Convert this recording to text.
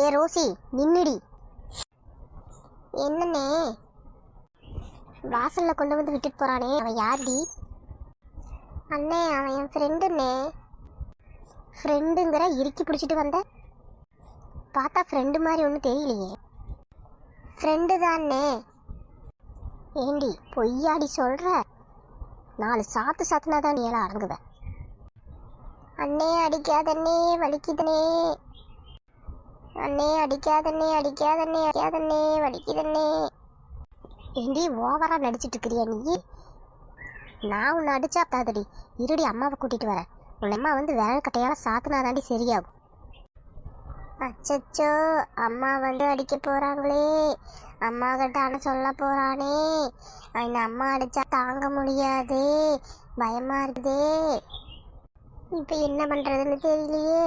ஏ Rousey நின்னுடி. என்னண்ணே? வாசல்ல கொண்டு வந்து விட்டுட்டு போறானே. அவன் யாருடி? அண்ணே அவன் என் ஃப்ரெண்டுண்ணே ஃப்ரெண்டுங்கிற இறுக்கி பிடிச்சிட்டு வந்த? பார்த்தா ஃப்ரெண்டு மாதிரி ஒன்றும் தெரியலையே. ஃப்ரெண்டு தானே ஏண்டி பொய்யாடி சொல்கிற நாலு சாத்து சாத்துனா தான் நீ எல்லாம் அடங்குவேன் அண்ணே அடிக்காதண்ணே வலிக்குதனே அண்ணே அடிக்காதண்ணே அடிக்காதண்ணே அடிக்காதண்ணே வலிக்குதண்ணே. ஏண்டி ஓவராக நடிச்சிட்டு இருக்கிறியா நீ? நான் உன்னை அடிச்சா தாதடி இருடி அம்மாவை கூட்டிட்டு வரேன். உன் அம்மா வந்து வேலை கட்டையால சாத்துனாதாண்டி சரியாகும். அச்சச்சோ அம்மா வந்து அடிக்க போறாங்களே. அம்மா கிட்ட அண்ணன் சொல்ல போறானே. இந்த அம்மா அடிச்சா தாங்க முடியாதே. பயமா இருக்குதே. இப்போ என்ன பண்ணுறதுன்னு தெரியலையே.